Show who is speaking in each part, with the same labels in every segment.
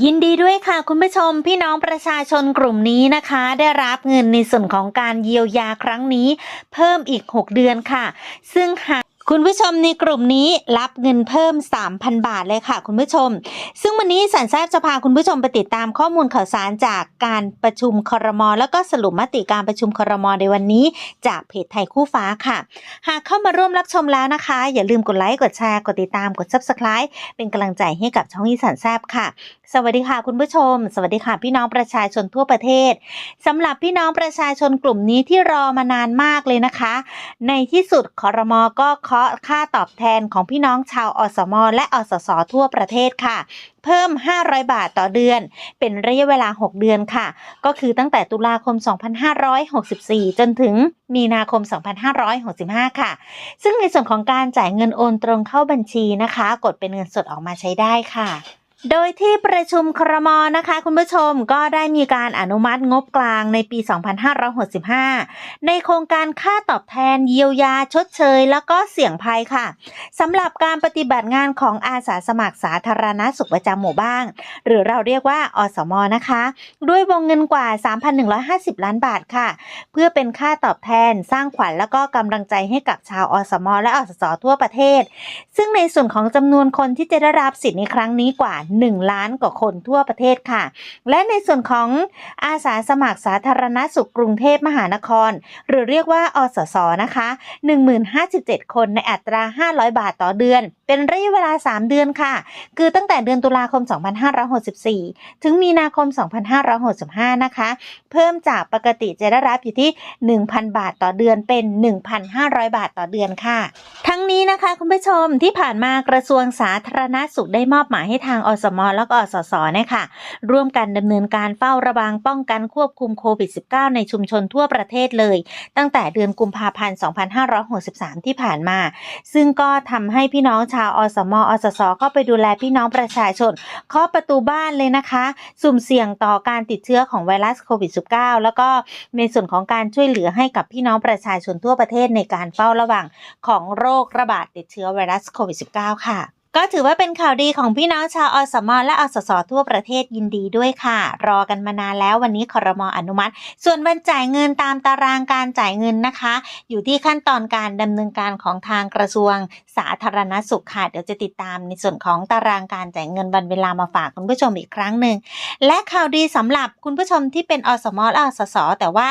Speaker 1: ยินดีด้วยค่ะคุณผู้ชมพี่น้องประชาชนกลุ่มนี้นะคะ ได้รับเงินในส่วนของการเยียวยาครั้งนี้ เพิ่มอีก 6 เดือนค่ะ ซึ่งหาก คุณผู้ชมในกลุ่มนี้รับเงินเพิ่ม 3,000 บาทเลยค่ะ คุณผู้ชม ซึ่งวันนี้สันทราบจะพาคุณผู้ชมไปติดตามข้อมูลข่าวสารจากการประชุมครม แล้วก็สรุปมติการประชุมครม ในวันนี้ จากเพจไทยคู่ฟ้าค่ะ หากเข้ามาร่วมรับชมแล้วนะคะ อย่าลืมกดไลค์กดแชร์กดติดตามกด subscribe เป็นกำลังใจให้กับช่องอีสานแซบค่ะ สวัสดีค่ะคุณผู้ชม สวัสดีค่ะพี่น้องประชาชนทั่วประเทศสำหรับพี่น้องประชาชนกลุ่มนี้ที่รอมานานมากเลยนะคะ ในที่สุดคอรมอก็เคาะค่าตอบแทนของพี่น้องชาวอสมและอสสทั่วประเทศค่ะ เพิ่ม 500 บาทต่อเดือน เป็นระยะเวลา 6 เดือนค่ะ ก็คือตั้งแต่ตุลาคม 2564 จนถึงมีนาคม 2565 ค่ะ ซึ่งในส่วนของการจ่ายเงินโอนตรงเข้าบัญชีนะคะ กดเป็นเงินสดออกมาใช้ได้ค่ะ โดยที่ประชุมครมนะคะคุณผู้ชมก็ได้มีการอนุมัติงบกลางในปี 2565 ในโครงการค่าตอบแทนเยียวยาชดเชย แล้วก็เสี่ยงภัยค่ะสำหรับการปฏิบัติงานของอาสาสมัครสาธารณสุขประจำหมู่บ้าน หรือเราเรียกว่าอสมนะคะ ด้วยวงเงินกว่า 3,150 ล้านบาทค่ะ เพื่อเป็นค่าตอบแทนสร้างขวัญแล้วก็กำลังใจให้กับชาวอสม และอสสทั่วประเทศ ซึ่งในส่วนของจำนวนคนที่จะได้รับสิทธิ์ในครั้งนี้กว่า1 ล้านกว่าคนทั่วประเทศค่ะ และในส่วนของอาสาสมัครสาธารณสุขกรุงเทพมหานคร หรือเรียกว่าอสสนะคะ1057 คนในอัตรา 500 บาทต่อเดือนเป็นระยะเวลา 3 เดือนค่ะ คือตั้งแต่เดือนตุลาคม 2564 ถึงมีนาคม 2565 นะคะ เพิ่มจากปกติจะได้รับอยู่ที่ 1,000 บาทต่อเดือนเป็น 1,500 บาทต่อเดือนค่ะ ทั้งนี้นะคะคุณผู้ชมที่ผ่านมากระทรวงสาธารณสุขได้มอบหมายให้ทางอสมแล้วก็อสสนะคะร่วมกันดำเนินการเฝ้าระวังป้องกันควบคุมโควิด -19 ในชุมชนทั่วประเทศเลย ตั้งแต่เดือนกุมภาพันธ์ 2563 ที่ผ่านมา ซึ่งก็ทำให้พี่น้องชาวอสม อสส เข้าไปดูแลพี่น้องประชาชนเคาะประตูบ้านเลยนะคะ สุ่มเสี่ยงต่อการติดเชื้อของไวรัสโควิด -19 แล้วก็ในส่วนของการช่วยเหลือให้กับพี่น้องประชาชนทั่วประเทศในการเฝ้าระวังของโรคระบาดติดเชื้อไวรัสโควิด -19 ค่ะ ก็ถือว่าเป็นข่าวดีของพี่น้องชาวอสมและอสสทั่วประเทศยินดีด้วยค่ะ รอกันมานานแล้ววันนี้คอรมออนุมัติ ส่วนวันจ่ายเงินตามตารางการจ่ายเงินนะคะ อยู่ที่ขั้นตอนการดำเนินการของทางกระทรวงสาธารณสุขค่ะเดี๋ยวจะติดตามในส่วนของตารางการจ่ายเงินวันเวลามาฝากคุณผู้ชมอีกครั้งหนึ่งและข่าวดีสำหรับคุณผู้ชมที่เป็นอสมและอสสแต่ว่า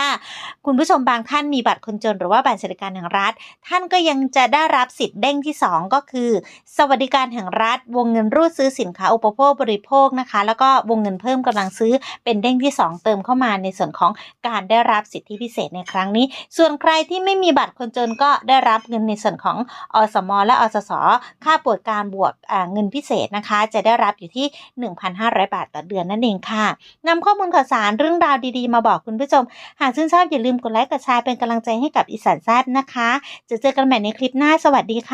Speaker 1: คุณผู้ชมบางท่านมีบัตรคนจนหรือว่าบัตรสวัสดิการแห่งรัฐ ท่านก็ยังจะได้รับสิทธิ์เด้งที่ 2 ก็คือ สวัสดิการแห่งรัฐ วงเงินรูดซื้อสินค้าอุปโภคบริโภคนะคะ แล้วก็วงเงินเพิ่มกำลังซื้อเป็นเด้งที่ 2 เติมเข้ามาในส่วนของการได้รับสิทธิพิเศษในครั้งนี้ ส่วนใครที่ไม่มีบัตรคนจนก็ได้รับเงินในส่วนของอสม และอสส ค่าป่วยการบวกเงินพิเศษนะคะ จะได้รับอยู่ที่ 1,500 บาทต่อเดือนนั่นเองค่ะนำข้อมูลข่าวสารเรื่องราวดีๆ มาบอกคุณผู้ชม หากชื่นชอบอย่าลืมกดไลค์กดแชร์เป็นกำลังใจให้กับอีสานแซบนะคะ จะเจอกันใหม่ในคลิปหน้าสวัสดีค่ะ